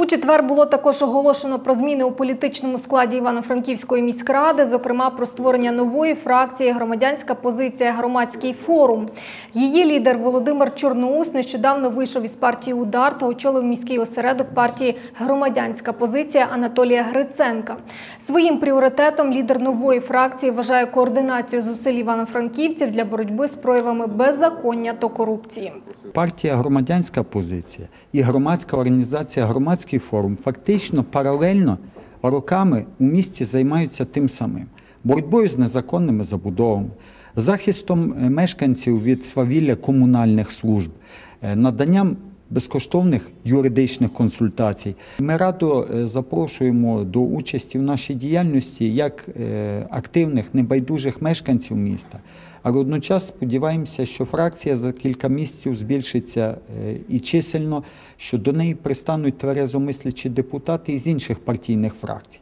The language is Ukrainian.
У четвер було також оголошено про зміни у політичному складі Івано-Франківської міськради, зокрема про створення нової фракції Громадянська позиція Громадський форум. Її лідер Володимир Чорноус нещодавно вийшов із партії Удар та очолив міський осередок партії Громадянська позиція Анатолія Гриценка. Своїм пріоритетом лідер нової фракції вважає координацію зусиль івано-франківців для боротьби з проявами беззаконня та корупції. Партія громадянська позиція і громадська організація Громадський форум фактично паралельно роками у місті займаються тим самим: боротьбою з незаконними забудовами, захистом е, мешканців від свавілля комунальних служб, е, наданням безкоштовних юридичних консультацій. Ми радо е, запрошуємо до участі в нашій діяльності як е, активних небайдужих мешканців міста. Але водночас сподіваємося, що фракція за кілька місяців збільшиться е, і чисельно, що до неї пристануть тверезомислячі депутати із інших партійних фракцій.